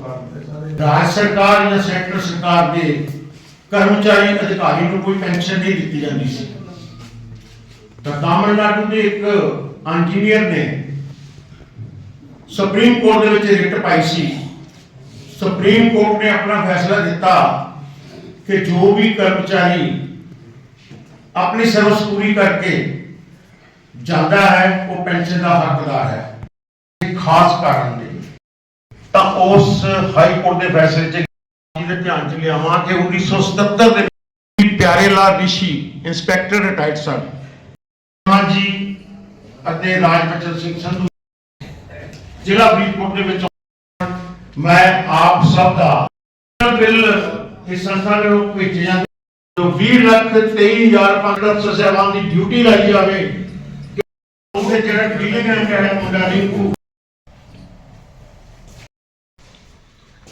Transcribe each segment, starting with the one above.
ਸਰਕਾਰ ਜਾਂ ਸੈਂਟਰ ਸਰਕਾਰ ਦੇ ਕਰਮਚਾਰੀ ਅਧਿਕਾਰੀ ਨੂੰ ਕੋਈ ਪੈਨਸ਼ਨ ਨਹੀਂ ਦਿੱਤੀ ਜਾਂਦੀ ਸੀ। ਤਾਂ ਤਾਮਿਲਨਾਡੂ ਦੇ ਇੱਕ ਇੰਜੀਨੀਅਰ ਨੇ ਸੁਪਰੀਮ ਕੋਰਟ ਦੇ ਵਿੱਚ ਰਿਟ ਪਾਈ ਸੀ। ਸੁਪਰੀਮ ਕੋਰਟ ਨੇ ਆਪਣਾ ਫੈਸਲਾ ਦਿੱਤਾ ਕਿ ਜੋ ਵੀ ਕਰਮਚਾਰੀ ਆਪਣੀ ਸਰਵਿਸ ਪੂਰੀ ਕਰਕੇ ਜਾਂਦਾ ਹੈ, ਉਹ ਪੈਨਸ਼ਨ ਦਾ ਹੱਕਦਾਰ ਹੈ। ਖਾਸ ਕਾਰਨ ਤਾਂ ਉਸ ਹਾਈ ਕੋਰਟ ਦੇ ਫੈਸਲੇ 'ਚ ਜਿਹਦੇ ਧਿਆਨ 'ਚ ਲਿਆਵਾਂ ਕਿ 1977 ਦੇ ਵਿੱਚ ਪਿਆਰੇ ਲਾਲ ਰਿਸ਼ੀ ਇੰਸਪੈਕਟਰ ਰਿਟਾਇਰਡ ਸਨ। ਜੀ ਅਤੇ ਰਾਜਬਚਨ ਸਿੰਘ ਸੰਧੂ। ਜ਼ਿਲ੍ਹਾ ਫਰੀਦਕੋਟ ਦੇ ਵਿੱਚ ਮੈਂ ਆਪ ਸਭ ਦਾ ਬਿੱਲ ਇਸ ਸੰਸਥਾ ਨੂੰ ਭੇਜੇ ਜਾਂਦੇ ਜੋ 20 ਲੱਖ 23500 ਸੇਵਾਵਾਂ ਦੀ ਡਿਊਟੀ ਲਾਈ ਜਾਵੇ, ਕਿ ਜਿਹੜਾ ਡੀਲਿੰਗ ਹੈ ਮੁੰਡਾ ਰਿੰਕੂ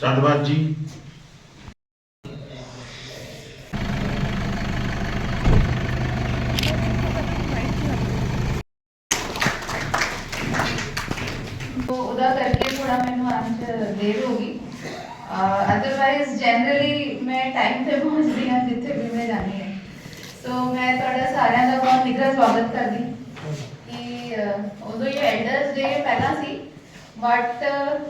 ਧੰਨਵਾਦ ਜੀ। ਉਹਦਾ ਕਰਕੇ ਥੋੜਾ ਮੈਨੂੰ ਅੱਜ ਦੇਰ ਹੋ ਗਈ। ਅਦਰਵਾਈਜ਼ ਜਨਰਲੀ ਮੈਂ ਟਾਈਮ ਤੇ ਪਹੁੰਚਦੀ ਹਾਂ ਜਿੱਥੇ ਵੀ ਮੈਂ ਜਾਣੀ ਹੈ। ਸੋ ਮੈਂ ਤੁਹਾਡਾ ਸਾਰਿਆਂ ਦਾ ਬਹੁਤ ਨਿੱਘਾ ਸਵਾਗਤ ਕਰਦੀ ਕਿ ਉਦੋਂ ਇਹ ਐਲਡਰਸ ਡੇ ਪਹਿਲਾਂ ਸੀ। ਬਟ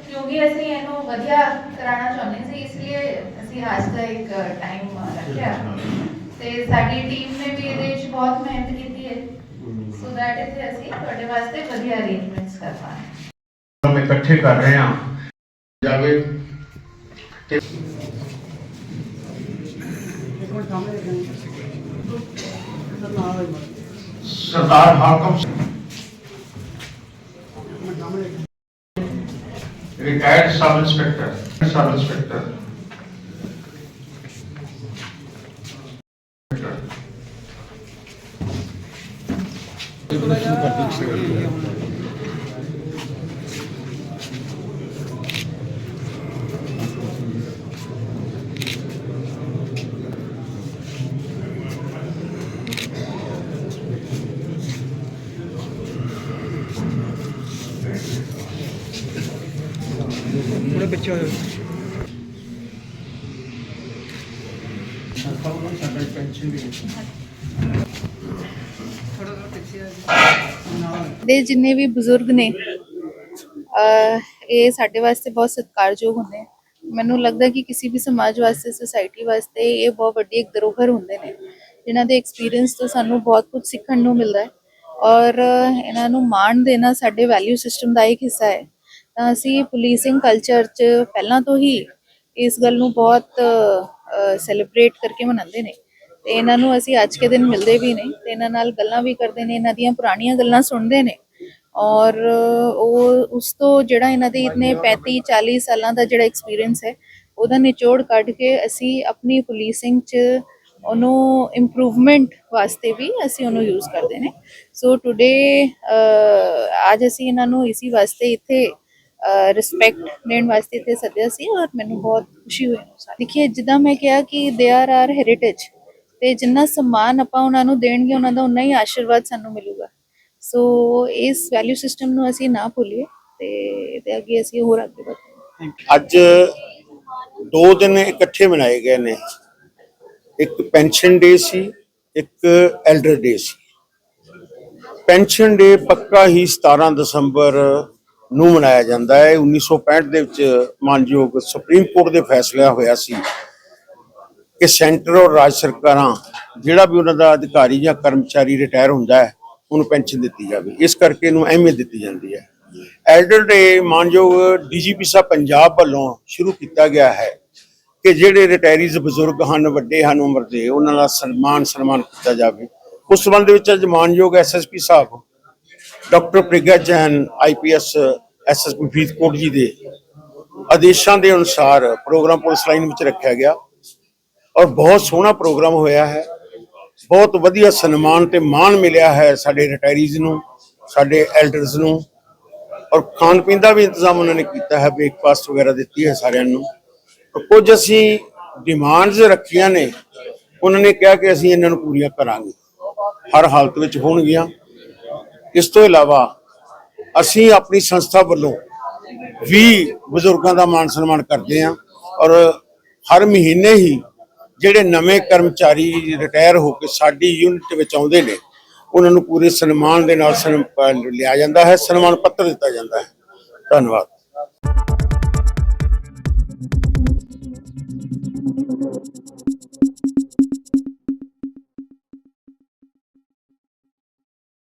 ਕਿਉਂਕਿ ਅਸੀਂ ਇਹਨੂੰ ਵਧੀਆ ਕਰਾਉਣਾ ਚਾਹੁੰਦੇ ਸੀ ਇਸ ਲਈ ਅਸੀਂ ਅੱਜ ਦਾ ਇੱਕ ਟਾਈਮ ਰੱਖਿਆ ਤੇ ਸਾਡੀ ਟੀਮ ਨੇ ਵੀ ਇਹਦੇ ਵਿੱਚ ਬਹੁਤ ਮਿਹਨਤ ਕੀਤੀ ਹੈ ਸੋ ਦੈਟ ਇੱਥੇ ਅਸੀਂ ਤੁਹਾਡੇ ਵਾਸਤੇ ਵਧੀਆ ਅਰੇਂਜਮੈਂਟਸ ਕਰ ਪਾਏ ਹਮ ਇਕੱਠੇ ਕਰ ਰਹੇ ਹਾਂ ਜਾਵੇ ਤੇ ਸਰਦਾਰ Hakam retired sub inspector sub inspector ਥੋੜੇ ਪਿੱਛੇ ਹੋਇਓ। ਦੇ ਜਿੰਨੇ ਵੀ ਬਜ਼ੁਰਗ ਨੇ ਇਹ ਸਾਡੇ ਵਾਸਤੇ ਬਹੁਤ ਸਤਿਕਾਰਯੋਗ ਹੁੰਦੇ ਮੈਨੂੰ ਲੱਗਦਾ ਕਿ ਕਿਸੇ ਵੀ ਸਮਾਜ ਵਾਸਤੇ ਸੋਸਾਇਟੀ ਵਾਸਤੇ ਇਹ ਬਹੁਤ ਵੱਡੀ ਇੱਕ ਧਰੋਹਰ ਹੁੰਦੇ ਨੇ, ਜਿਨ੍ਹਾਂ ਦੇ ਐਕਸਪੀਰੀਅੰਸ ਤੋਂ ਸਾਨੂੰ ਬਹੁਤ ਕੁਝ ਸਿੱਖਣ ਨੂੰ ਮਿਲਦਾ ਹੈ। ਔਰ ਇਹਨਾਂ ਨੂੰ ਮਾਣ ਦੇਣਾ ਸਾਡੇ ਵੈਲਿਊ ਸਿਸਟਮ ਦਾ ਇੱਕ ਹਿੱਸਾ ਹੈ। ਤਾਂ ਅਸੀਂ ਪੁਲਿਸਿੰਗ ਕਲਚਰ 'ਚ ਪਹਿਲਾਂ ਤੋਂ ਹੀ ਇਸ ਗੱਲ ਨੂੰ ਬਹੁਤ ਸੈਲੀਬ੍ਰੇਟ ਕਰਕੇ ਮਨਾਉਂਦੇ ਨੇ। ਤੇ ਇਹਨਾਂ ਨੂੰ ਅਸੀਂ ਅੱਜ ਕੇ ਦਿਨ ਮਿਲਦੇ ਵੀ ਨੇ ਤੇ ਇਹਨਾਂ ਨਾਲ ਗੱਲਾਂ ਵੀ ਕਰਦੇ ਨੇ, ਇਹਨਾਂ ਦੀਆਂ ਪੁਰਾਣੀਆਂ ਗੱਲਾਂ ਸੁਣਦੇ ਨੇ। ਔਰ ਉਹ ਉਸ ਤੋਂ ਜਿਹੜਾ ਇਹਨਾਂ ਦੇ ਇਤਨੇ 35 40 ਸਾਲਾਂ ਦਾ ਜਿਹੜਾ ਐਕਸਪੀਰੀਅੰਸ ਹੈ, ਉਹਦਾ ਨਿਚੋੜ ਕੱਢ ਕੇ ਅਸੀਂ ਆਪਣੀ ਪੁਲਿਸਿੰਗ 'ਚ ਉਹਨੂੰ ਇੰਪਰੂਵਮੈਂਟ ਵਾਸਤੇ ਵੀ ਅਸੀਂ ਉਹਨੂੰ ਯੂਜ਼ ਕਰਦੇ ਨੇ। ਸੋ ਟੁਡੇ ਅੱਜ ਅਸੀਂ ਇਹਨਾਂ ਨੂੰ ਇਸੇ ਵਾਸਤੇ ਇੱਥੇ ਰਿਸਪੈਕਟ ਦੇਣ ਵਾਸਤੇ ਇੱਥੇ ਸੱਦਿਆ ਸੀ ਔਰ ਮੈਨੂੰ ਬਹੁਤ ਖੁਸ਼ੀ ਹੋਈ। ਦੇਖਿਏ ਜਿੱਦਾਂ ਮੈਂ ਕਿਹਾ ਕਿ ਦੇ ਆਰ ਆਰ ਹੈਰੀਟੇਜ ਤੇ ਜਿੰਨਾ ਸਨਮਾਨ ਆਪਾਂ ਉਹਨਾਂ ਨੂੰ ਦੇਣਗੇ ਉਹਨਾਂ ਦਾ ਉਨਾ ਹੀ ਆਸ਼ੀਰਵਾਦ ਸਾਨੂੰ ਮਿਲੂਗਾ। ਸੋ ਇਸ ਵੈਲਿਊ ਸਿਸਟਮ ਨੂੰ ਅਸੀਂ ਨਾ ਭੁੱਲੀਏ ਤੇ ਇਹਦੇ ਅੱਗੇ ਅਸੀਂ ਹੋਰ ਅੱਗੇ ਵਧਾਂਗੇ। ਅੱਜ ਦੋ ਦਿਨ ਇਕੱਠੇ ਮਨਾਏ ਗਏ ਨੇ। ਇੱਕ ਪੈਨਸ਼ਨ ਡੇ ਸੀ ਇੱਕ ਐਲਡਰ ਡੇ ਸੀ। ਪੈਨਸ਼ਨ ਡੇ ਪੱਕਾ ਹੀ 17 ਦਸੰਬਰ ਨੂੰ ਮਨਾਇਆ ਜਾਂਦਾ ਹੈ। 1965 ਦੇ ਵਿੱਚ ਮਾਨਯੋਗ ਸੁਪਰੀਮ ਕੋਰਟ ਦੇ ਫੈਸਲਾ ਹੋਇਆ ਸੀ ਕਿ ਸੈਂਟਰ ਔਰ ਰਾਜ ਸਰਕਾਰਾਂ, ਜਿਹੜਾ ਵੀ ਉਹਨਾਂ ਦਾ ਅਧਿਕਾਰੀ ਜਾਂ ਕਰਮਚਾਰੀ ਰਿਟਾਇਰ ਹੁੰਦਾ ਹੈ, ਉਹਨੂੰ ਪੈਨਸ਼ਨ ਦਿੱਤੀ ਜਾਵੇ। ਇਸ ਕਰਕੇ ਇਹਨੂੰ ਅਹਿਮੀਅਤ ਦਿੱਤੀ ਜਾਂਦੀ ਹੈ। ਐਲਡਰ ਡੇ ਮਾਨਯੋਗ ਡੀਜੀਪੀ ਸਾਹਿਬ ਪੰਜਾਬ ਵੱਲੋਂ ਸ਼ੁਰੂ ਕੀਤਾ ਗਿਆ ਹੈ ਕਿ ਜਿਹੜੇ ਰਿਟਾਇਰੀਜ਼ ਬਜ਼ੁਰਗ ਹਨ, ਵੱਡੇ ਹਨ ਉਮਰ ਦੇ, ਉਹਨਾਂ ਦਾ ਸਨਮਾਨ ਸਨਮਾਨ ਕੀਤਾ ਜਾਵੇ। ਉਸ ਸੰਬੰਧ ਵਿੱਚ ਅੱਜ ਮਾਨਯੋਗ ਐਸਐਸਪੀ ਸਾਹਿਬ doctor Priga Jain IPS SSP Faridkot ji ਦੇ ਆਦੇਸ਼ਾਂ ਦੇ ਅਨੁਸਾਰ ਪ੍ਰੋਗਰਾਮ ਪੁਲਿਸ ਲਾਈਨ ਵਿੱਚ ਰੱਖਿਆ ਗਿਆ ਔਰ ਬਹੁਤ ਸੋਹਣਾ ਪ੍ਰੋਗਰਾਮ ਹੋਇਆ ਹੈ। ਬਹੁਤ ਵਧੀਆ ਸਨਮਾਨ ਤੇ ਮਾਣ ਮਿਲਿਆ ਹੈ ਸਾਡੇ ਰਿਟਾਇਰੀਜ਼ ਨੂੰ, ਸਾਡੇ ਐਲਡਰਸ ਨੂੰ ਔਰ ਖਾਣ ਪੀਣ ਦਾ ਵੀ ਇੰਤਜ਼ਾਮ ਉਹਨਾਂ ਨੇ ਕੀਤਾ ਹੈ ਬ੍ਰੇਕਫਾਸਟ ਵਗੈਰਾ ਦਿੱਤੀ ਹੈ ਸਾਰਿਆਂ ਨੂੰ। ਕੁਝ ਅਸੀਂ ਡਿਮਾਂਡਸ ਰੱਖੀਆਂ ਨੇ, ਉਹਨਾਂ ਨੇ ਕਿਹਾ ਕਿ ਅਸੀਂ ਇਹਨਾਂ ਨੂੰ ਪੂਰੀਆਂ ਕਰਾਂਗੇ। ਹਰ ਹਾਲਤ ਵਿੱਚ ਹੋਣਗੀਆਂ। ਇਸ ਤੋਂ ਇਲਾਵਾ ਅਸੀਂ ਆਪਣੀ ਸੰਸਥਾ ਵੱਲੋਂ ਵੀ ਬਜ਼ੁਰਗਾਂ ਦਾ ਮਾਨ ਸਨਮਾਨ ਕਰਦੇ ਹਾਂ ਔਰ ਹਰ ਮਹੀਨੇ ਹੀ ਜਿਹੜੇ ਨਵੇਂ ਕਰਮਚਾਰੀ ਰਿਟਾਇਰ ਹੋ ਕੇ ਸਾਡੀ ਯੂਨਿਟ ਵਿੱਚ ਆਉਂਦੇ ਨੇ, ਉਹਨਾਂ ਨੂੰ ਪੂਰੇ ਸਨਮਾਨ ਦੇ ਨਾਲ ਲਿਆ ਜਾਂਦਾ ਹੈ, ਸਨਮਾਨ ਪੱਤਰ ਦਿੱਤਾ ਜਾਂਦਾ ਹੈ। ਧੰਨਵਾਦ।